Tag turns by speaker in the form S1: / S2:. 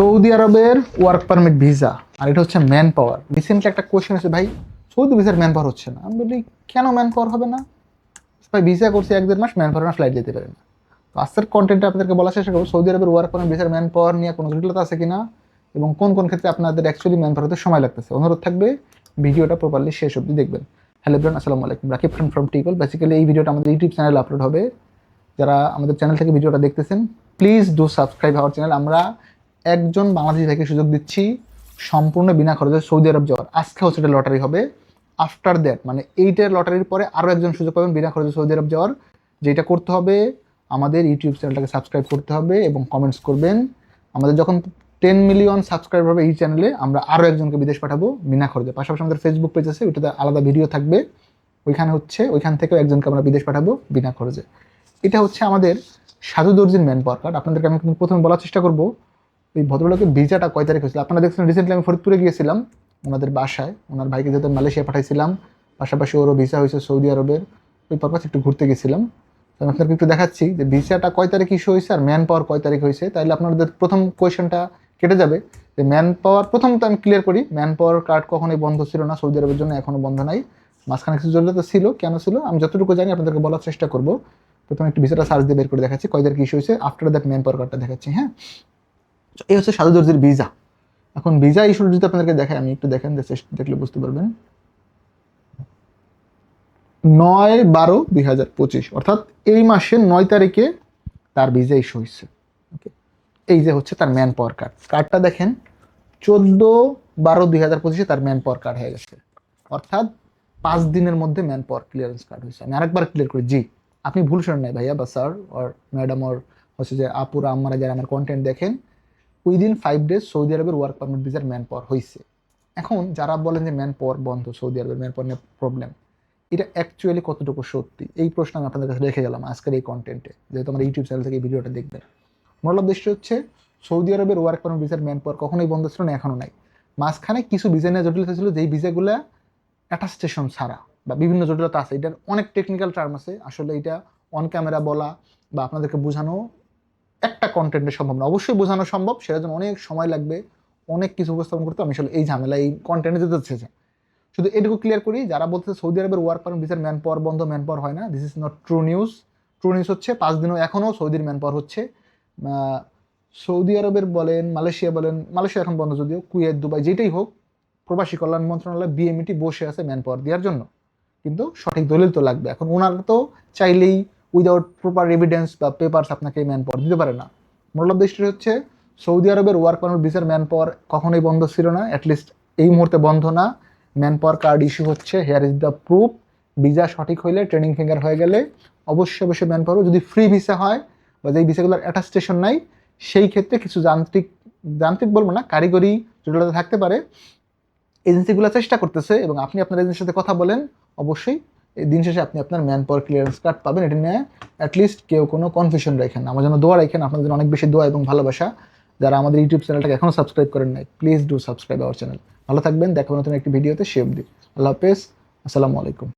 S1: Saudi আরবের work permit visa আর এটা হচ্ছে ম্যান পাওয়ার রিসেন্টলি একটা কোয়েশ্চেন আছে ভাই, সৌদি ভিসার ম্যান পাওয়ার হচ্ছে না? আমি বলি, কেন ম্যান পাওয়ার হবে না? ভাই ভিসা করছে এক দেড় মাস ম্যান পাওয়ার ফ্লাইট যেতে পারে না। তো আজকের কন্টেন্টে আপনাদেরকে বলা চেষ্টা করব সৌদি আরবের ওয়ার্ক পারমিট ভিসার ম্যান পাওয়ার নিয়ে কোনো জটিলতা আছে কিনা এবং কোন কোন ক্ষেত্রে আপনাদের অ্যাকচুয়ালি ম্যান পাওয়ার হতে সময় লাগতেছে? অনুরোধ থাকবে, ভিডিওটা প্রপারলি শেষ অবধি দেখবেন। হ্যালো ব্রান আসসালামু আলাইকুম। রাকিব খান ফ্রম টিকল বেসিক্যালি এই ভিডিওটা আমাদের ইউটিউব চ্যানেলে আপলোড হবে। যারা আমাদের চ্যানেল থেকে ভিডিওটা দেখতেছেন please do subscribe our channel আমরা একজন বাংলাদেশি ভাইকে সুযোগ দিচ্ছি সম্পূর্ণ বিনা খরচে সৌদি আরব যাওয়ার। আজকে হচ্ছে এটা লটারি হবে। আফটার দ্যাট মানে এইটার লটারির পরে আরও একজন সুযোগ পাবেন বিনা খরচে সৌদি আরব যাওয়ার। যেটা করতে হবে, আমাদের ইউটিউব চ্যানেলটাকে সাবস্ক্রাইব করতে হবে এবং কমেন্টস করবেন। আমাদের যখন টেন মিলিয়ন সাবস্ক্রাইব হবে এই চ্যানেলে আমরা আরও একজনকে বিদেশ পাঠাবো বিনা খরচে। পাশাপাশি আমাদের ফেসবুক পেজ আছে, ওইটাতে আলাদা ভিডিও থাকবে। ওইখানে হচ্ছে, ওইখান থেকেও একজনকে আমরা বিদেশ পাঠাবো বিনা খরচে। এটা হচ্ছে আমাদের সাধু দর্জির ম্যান পাওয়ার কার্ড আপনাদেরকে আমি প্রথমে বলার চেষ্টা করব এই ভদ্রলোকের ভিসাটা কয় তারিখ হয়েছিল? আপনারা দেখছেন রিসেন্টলি আমি ফরিদপুরে গিয়েছিলাম, ওনাদের বাসায়, ওনার ভাইকে যেহেতু মালয়েশিয়া পাঠাইছিলাম, পাশাপাশি ওরও ভিসা হয়েছে সৌদি আরবের, ওই পারপাস একটু ঘুরতে গেছিলাম। তো আমি আপনাকে একটু দেখাচ্ছি যে ভিসাটা কয় তারিখ ইস্যু হয়েছে আর ম্যান পাওয়ার কয় তারিখ হয়েছে। তাহলে আপনাদের প্রথম কোয়েশনটা কেটে যাবে যে ম্যান পাওয়ার প্রথম তো আমি ক্লিয়ার করি ম্যান পাওয়ার কার্ড কখনোই বন্ধ ছিল না, সৌদি আরবের জন্য এখনও বন্ধ নাই। মাঝখানে কিছু জটিলতা ছিল, কেন ছিল? আমি যতটুকু জানি আপনাদেরকে বলার চেষ্টা করব। প্রথমে একটু ভিসাটা সার্চ দিয়ে বের করে দেখাচ্ছি, কয় তারিখ ইস্যু হয়েছে আফটার দ্যাট ম্যান পাওয়ার কার্ডটা দেখাচ্ছি হ্যাঁ? তো এই হচ্ছে সাধু দর্জির এখন ভিসা ইস্যু যদি আপনাদেরকে দেখাই, আমি একটু দেখেন দেখলে বুঝতে পারবেন। নয় বারো দুই হাজার পঁচিশ, অর্থাৎ এই মাসের নয় তারিখে তার ভিসা ইস্যু হয়েছে। ওকে এই যে হচ্ছে তার ম্যান পাওয়ার কার্ড কার্ডটা দেখেন, চোদ্দ বারো দুই হাজার পঁচিশে তার ম্যান পাওয়ার কার্ড হয়ে গেছে। অর্থাৎ পাঁচ দিনের মধ্যে ম্যান পাওয়ার ক্লিয়ারেন্স কার্ড হয়েছে। আমি আরেকবার ক্লিয়ার করি, জি, আপনি ভুল শুনেন নাই ভাইয়া বা স্যার ওর ম্যাডাম ওর হচ্ছে যে আপুরা, আম্মারা যারা আমার কন্টেন্ট দেখেন উইদিন ফাইভ ডেজ সৌদি আরবের ওয়ার্ক পারমিট ভিসার ম্যান পাওয়ার হয়েছে এখন যারা বলেন যে ম্যান পাওয়ার বন্ধ সৌদি আরবের ম্যান পাওয়ার নিয়ে প্রবলেম এটা অ্যাকচুয়ালি কতটুকু সত্যি? এই প্রশ্ন আমি আপনাদের কাছে রেখে গেলাম আজকের এই কন্টেন্টে যেহেতু আমার ইউটিউব চ্যানেল থেকে এই ভিডিওটা দেখবেন। মূল উদ্দেশ্য হচ্ছে সৌদি আরবের ওয়ার্ক পারমিট ভিসার ম্যান পাওয়ার কখনোই বন্ধ ছিল না এখনও নাই। মাঝখানে কিছু ভিসা নিয়ে জটিলতা ছিল, যেই ভিসাগুলো অ্যাটাস্টেশন ছাড়া বা বিভিন্ন জটিলতা আছে। এটার অনেক টেকনিক্যাল টার্ম আছে। আসলে এটা অন ক্যামেরা বলা বা আপনাদেরকে বোঝানো একটা কন্টেন্টে সম্ভব না। অবশ্যই বোঝানো সম্ভব, সেটার জন্য অনেক সময় লাগবে, অনেক কিছু উপস্থাপন করতে। আমি আসলে এই ঝামেলা, এই কন্টেন্টে যেতে চেয়েছি শুধু এটুকু ক্লিয়ার করি, যারা বলতেছে সৌদি আরবের ওয়ার্ক পারমিট ভিসার ম্যান পাওয়ার বন্ধ ম্যান পাওয়ার হয় না this is not true news true news হচ্ছে, পাঁচ দিনও এখনও সৌদির ম্যান পাওয়ার হচ্ছে সৌদি আরবের বলেন, মালয়েশিয়া বলেন, মালয়েশিয়া এখন বন্ধ যদিও, কুয়েত, দুবাই, যেটাই হোক, প্রবাসী কল্যাণ মন্ত্রণালয় বিএমইটি বসে আছে ম্যান পাওয়ার দেওয়ার জন্য। কিন্তু সঠিক দলিল তো লাগবে। এখন ওনারা তো চাইলেই উইদাউট প্রপার এভিডেন্স বা পেপারস আপনাকে ম্যান পাওয়ার দিতে পারে না। মূল উদ্দেশ্যটি হচ্ছে, সৌদি আরবের ওয়ার্ক পারমিট ভিসার ম্যান পাওয়ার কখনোই বন্ধ ছিল না অ্যাটলিস্ট এই মুহূর্তে বন্ধ না। ম্যান পাওয়ার কার্ড ইস্যু হচ্ছে here is the proof visa সঠিক হইলে ট্রেনিং ফিঙ্গার হয়ে গেলে অবশ্যই অবশ্যই ম্যান পাওয়ার যদি ফ্রি ভিসা হয় বা যেই ভিসাগুলোর অ্যাটাস্টেশন নাই, সেই ক্ষেত্রে কিছু যান্ত্রিক যান্ত্রিক বলব না, কারিগরি জটিলতা থাকতে পারে। এজেন্সিগুলো চেষ্টা করতেছে এবং আপনি আপনার এজেন্সির সাথে কথা বলেন, অবশ্যই দিন শেষে আপনি আপনার ম্যান পাওয়ার ক্লিয়ারেন্স কার্ড পাবেন। এটা নিয়ে অ্যাটলিস্ট কেউ কোনো কনফিউশন রাখেন আমার জন্য দোয়া রাখেন, আপনাদের জন্য অনেক বেশি দোয়া এবং ভালোবাসা। যারা আমাদের ইউটিউব চ্যানেলটাকে এখনও সাবস্ক্রাইব করেন নাই please do subscribe our channel ভালো থাকবেন, দেখো নতুন একটি ভিডিওতে সে দি আল্লাহ হাফেজ, আসসালামু আলাইকুম।